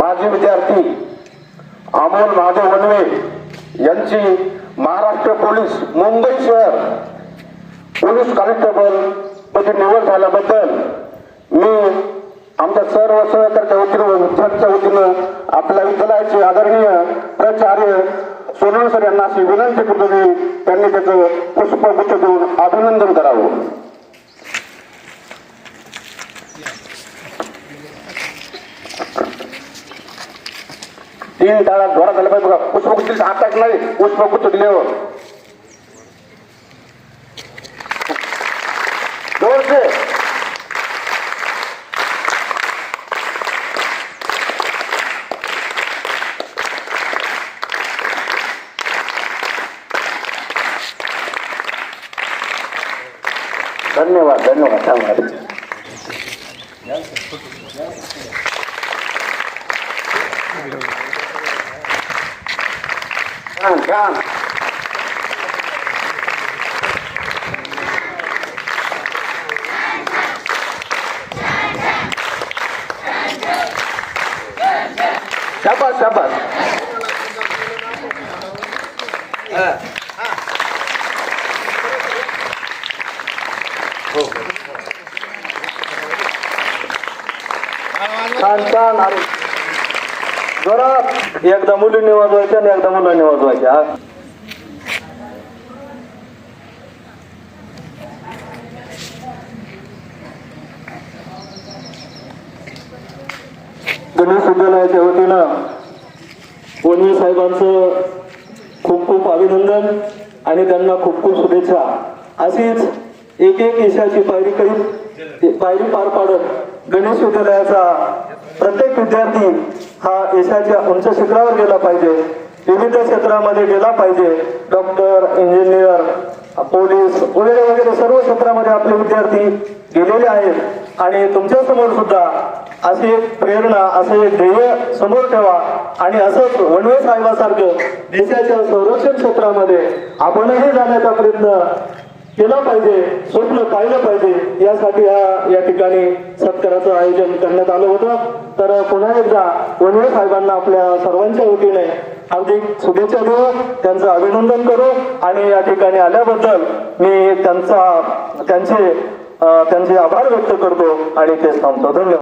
माजी विद्यार्थी अमोल महादेव वनवे यांची महाराष्ट्र पोलीस मुंबई शहर पोलीस कॉन्स्टेबलमध्ये निवड झाल्याबद्दल मी आमच्या सर्व सहकार्याच्या वतीनं व वतीनं आपल्या विद्यालयाचे आदरणीय प्राचार्य सोनवणे सर यांना अशी विनंती करतो की त्यांनी त्याचं पुष्पगुच्छ देऊन अभिनंदन करावं. तीन ताळा जोरात झाला पाहिजे बघा पुष्पगुच्छ हातात नाही पुष्पगुच्छ दिल्यावर जोरचे धन्यवाद धन्यवाद धन्यवाद Sampai Sabar, sabar. Ah. Harus जोरात. एकदा मुलींनी वाजवायच्या आणि एकदा मुलांनी वाजवायच्या गणेश विद्यालयाच्या वतीनं वनवे साहेबांचं खूप खूप अभिनंदन आणि त्यांना खूप खूप शुभेच्छा. अशीच एक एक यशाची पायरी करीत पायरी पार पाडत गणेश विद्यालयाचा प्रत्येक विद्यार्थी हा यशाच्या उंच शिखरावर गेला पाहिजे. विविध क्षेत्रामध्ये गेला पाहिजे. डॉक्टर इंजिनियर पोलीस वगैरे वगैरे सर्व क्षेत्रामध्ये आपले विद्यार्थी गेलेले आहेत. आणि तुमच्यासमोर सुद्धा अशी एक प्रेरणा असे एक ध्येय समोर ठेवा. आणि असंच वनवे साहेबासारखं देशाच्या संरक्षण क्षेत्रामध्ये आपणही जाण्याचा प्रयत्न केलं पाहिजे स्वप्न पाहिलं पाहिजे यासाठी हा या ठिकाणी सत्काराचं आयोजन करण्यात आलं होतं. तर पुन्हा एकदा वनवे साहेबांना आपल्या सर्वांच्या वतीने हार्दिक शुभेच्छा देऊ. त्यांचं अभिनंदन करू. आणि या ठिकाणी आल्याबद्दल मी त्यांचा त्यांचे त्यांचे आभार व्यक्त करतो. आणि तेच थांबतो. धन्यवाद.